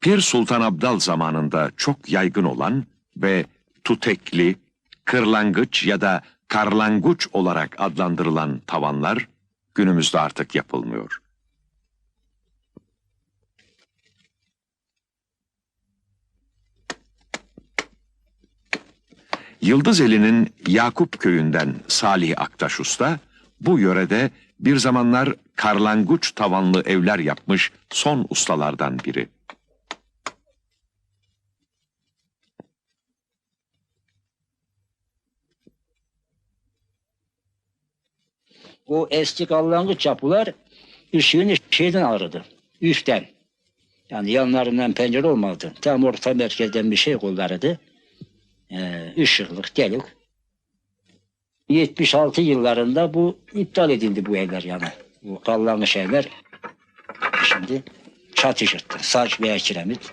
Pir Sultan Abdal zamanında çok yaygın olan ve tutekli, kırlangıç ya da karlanguç olarak adlandırılan tavanlar günümüzde artık yapılmıyor. Yıldızeli'nin Yakup köyünden Salih Aktaş Usta, bu yörede bir zamanlar karlanguç tavanlı evler yapmış son ustalardan biri. O eski kallangıç yapılar ışığını şeyden alırdı. Üstten. Yani yanlarından pencere olmadı. Tam orta merkezden bir şey kullanırdı. Ee, ışıklık, delik. 76 yıllarında bu iptal edildi bu evler yani. Bu kallangıç evler şimdi çatışırdı. Saç veya kiremit.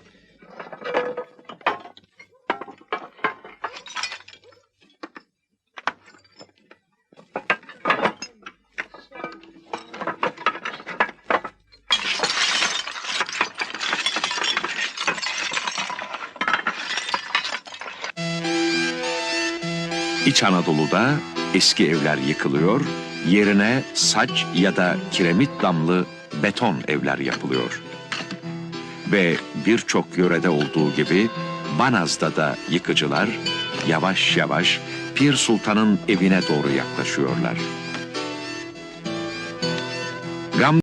İç Anadolu'da eski evler yıkılıyor, yerine saç ya da kiremit damlı beton evler yapılıyor. Ve birçok yörede olduğu gibi Banaz'da da yıkıcılar yavaş yavaş Pir Sultan'ın evine doğru yaklaşıyorlar.